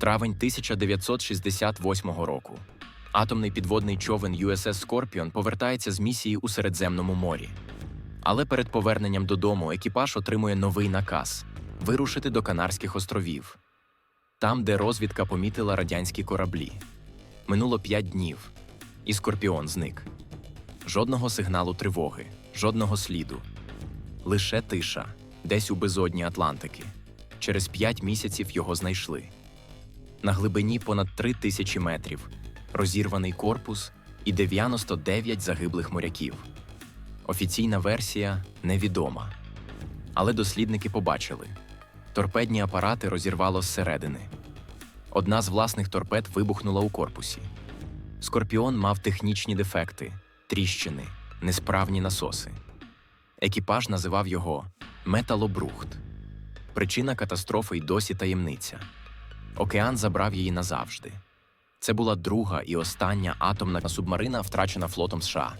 Травень 1968 року. Атомний підводний човен USS Scorpion повертається з місії у Середземному морі. Але перед поверненням додому екіпаж отримує новий наказ вирушити до Канарських островів, там, де розвідка помітила радянські кораблі. Минуло п'ять днів, і Скорпіон зник. Жодного сигналу тривоги, жодного сліду. Лише тиша, десь у безодні Атлантики. Через п'ять місяців його знайшли. На глибині понад три тисячі метрів, розірваний корпус і 99 загиблих моряків. Офіційна версія невідома. Але дослідники побачили торпедні апарати розірвало зсередини. Одна з власних торпед вибухнула у корпусі. Скорпіон мав технічні дефекти, тріщини, несправні насоси. Екіпаж називав його металобрухт. Причина катастрофи й досі таємниця. Океан забрав її назавжди. Це була друга і остання атомна субмарина, втрачена флотом США.